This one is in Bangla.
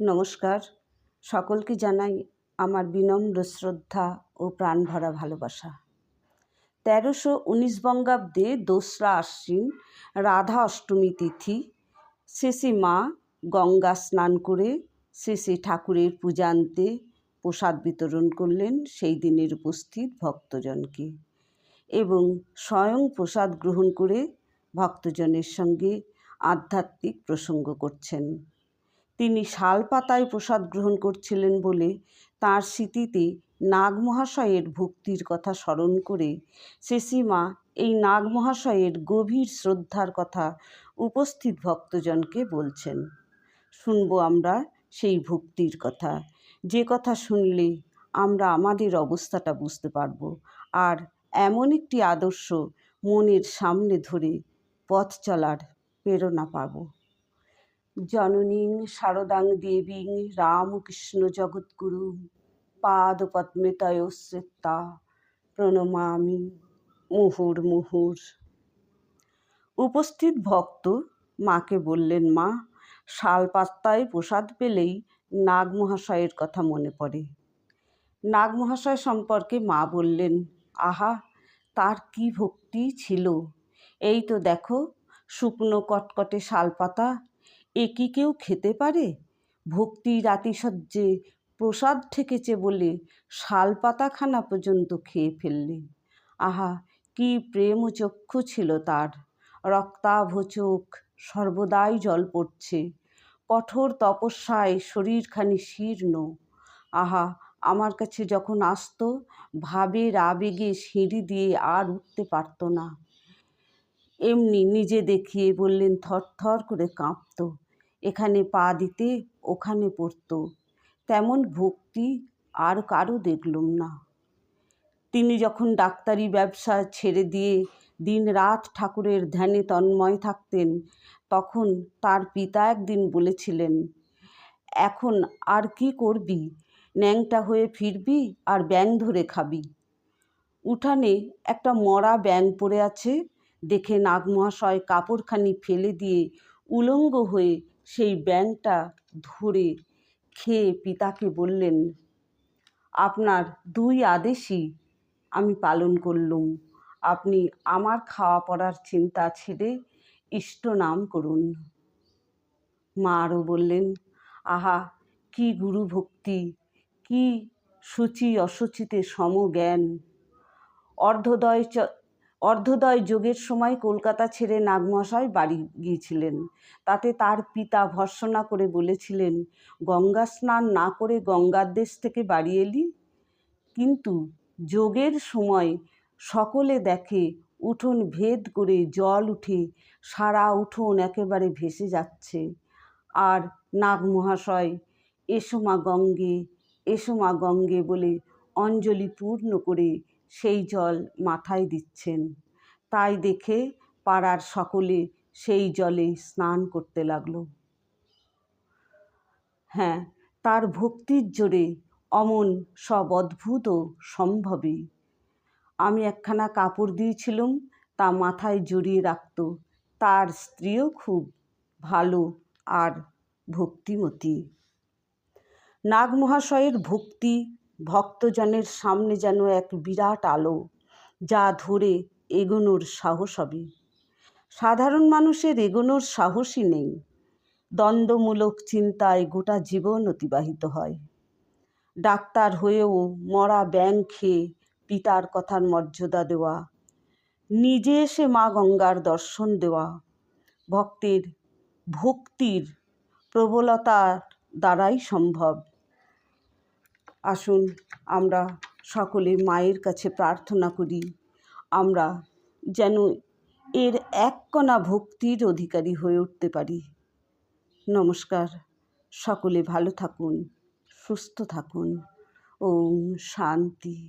নমস্কার। সকলকে জানাই আমার বিনম্র শ্রদ্ধা ও প্রাণভরা ভালোবাসা। তেরোশো উনিশ বঙ্গাব্দে দোসরা আশ্বিন রাধা অষ্টমী তিথি। শেষে মা গঙ্গা স্নান করে শেষে ঠাকুরের পূজান্তে প্রসাদ বিতরণ করলেন সেই দিনের উপস্থিত ভক্তজনকে এবং স্বয়ং প্রসাদ গ্রহণ করে ভক্তজনের সঙ্গে আধ্যাত্মিক প্রসঙ্গ করছেন। তিনি শালপাতায় প্রসাদ গ্রহণ করছিলেন বলে তাঁর স্মৃতিতে নাগ মহাশয়ের ভক্তির কথা স্মরণ করে শেষিমা এই নাগ মহাশয়ের গভীর শ্রদ্ধার কথা উপস্থিত ভক্তজনকে বলছেন, শুনব আমরা সেই ভক্তির কথা। যে কথা শুনলে আমরা আমাদের অবস্থাটা বুঝতে পারব। আর এমন একটি আদর্শ মনের সামনে ধরে পথ চলার প্রেরণা পাবো। জননীং শারদাং দেবীং রামকৃষ্ণ জগৎগুরু পাদপদ্মে তয়োশ্রিতা প্রণমামি মুহুর মুহুর। উপস্থিত ভক্ত মাকে বললেন, মা শালপাত্তায় প্রসাদ পেলেই নাগ মহাশয়ের কথা মনে পড়ে। নাগ মহাশয় সম্পর্কে মা বললেন, আহা, তার কি ভক্তি ছিল? এই তো দেখো, শুকনো কটকটে শালপাতা এ কি কেউ খেতে পারে? ভক্তির আতিশয্যে প্রসাদ ঠেকেছে বলে শালপাতাখানা পর্যন্ত খেয়ে ফেললে। আহা, কি প্রেম চক্ষু ছিল তার। রক্তাভ চোখ সর্বদাই জল পড়ছে। কঠোর তপস্যায় শরীরখানি শীর্ণ। আহা, আমার কাছে যখন আসতো, ভাবের আবেগে সিঁড়ি দিয়ে আর উঠতে পারতো না। এমনি নিজে দেখিয়ে বললেন থরথর করে কাঁপত, এখানে পা দিতে, ওখানে পড়তো, তেমন ভক্তি আর কারও দেখলুম না। তিনি যখন ডাক্তারি ব্যবসা ছেড়ে দিয়ে দিন রাত ঠাকুরের ধ্যানে তন্ময় থাকতেন, তখন তার পিতা একদিন বলেছিলেন, এখন আর কি করবি? ন্যাংটা হয়ে ফিরবি আর ব্যাং ধরে খাবি। উঠানে একটা মরা ব্যাং পড়ে আছে দেখে নাগমহাশয় কাপড়খানি ফেলে দিয়ে উলঙ্গ হয়ে সেই ব্যাংটা ধরে খেয়ে পিতাকে বললেন, আপনার দুই আদেশই আমি পালন করলুম। আপনি আমার খাওয়া পড়ার চিন্তা ছেড়ে ইষ্ট নাম করুন। মা আরও বললেন, আহা, কি গুরু ভক্তি কি সূচি অসুচিতে সমজ্ঞান অর্ধদয় অর্ধদয় যোগের সময় কলকাতা ছেড়ে নাগমশাই বাড়ি গিয়েছিলেন। তাতে তার পিতা ভর্সনা করে বলেছিলেন, গঙ্গা স্নান না করে গঙ্গার দেশ থেকে বাড়ি এলি? কিন্তু যোগের সময় সকলে দেখে উঠোন ভেদ করে জল উঠে সারা উঠোন একেবারে ভেসে যাচ্ছে। আর নাগ মহাশয় এসো মা গঙ্গে, এসো মা গঙ্গে বলে অঞ্জলি পূর্ণ করে সেই জল মাথায় দিচ্ছেন। তাই দেখে পাড়ার সকলে সেই জলে স্নান করতে লাগল। হ্যাঁ তার ভক্তির জোরে অমন সব অদ্ভুত সম্ভবে। আমি একখানা কাপড় দিয়েছিলুম, তা মাথায় জড়িয়ে রাখত। তার স্ত্রীও খুব ভালো আর ভক্তিমতী। নাগমহাশয়ের ভক্তি ভক্তজনের সামনে যেন এক বিরাট আলো, যা ধরে এগোনোর সাহস হবে। সাধারণ মানুষের এগোনোর সাহসই নেই। দ্বন্দ্বমূলক চিন্তায় গোটা জীবন অতিবাহিত হয়। ডাক্তার হয়েও মরা ব্যাং খেয়ে পিতার কথার মর্যাদা দেওয়া, নিজে এসে মা গঙ্গার দর্শন দেওয়া, ভক্তের ভক্তির প্রবলতার দ্বারাই সম্ভব। আসুন, আমরা সকলে মায়ের কাছে প্রার্থনা করি। আমরা যেন এর এক কণা ভক্তির অধিকারী হয়ে উঠতে পারি। নমস্কার, সকলে ভালো থাকুন, সুস্থ থাকুন। ওম শান্তি।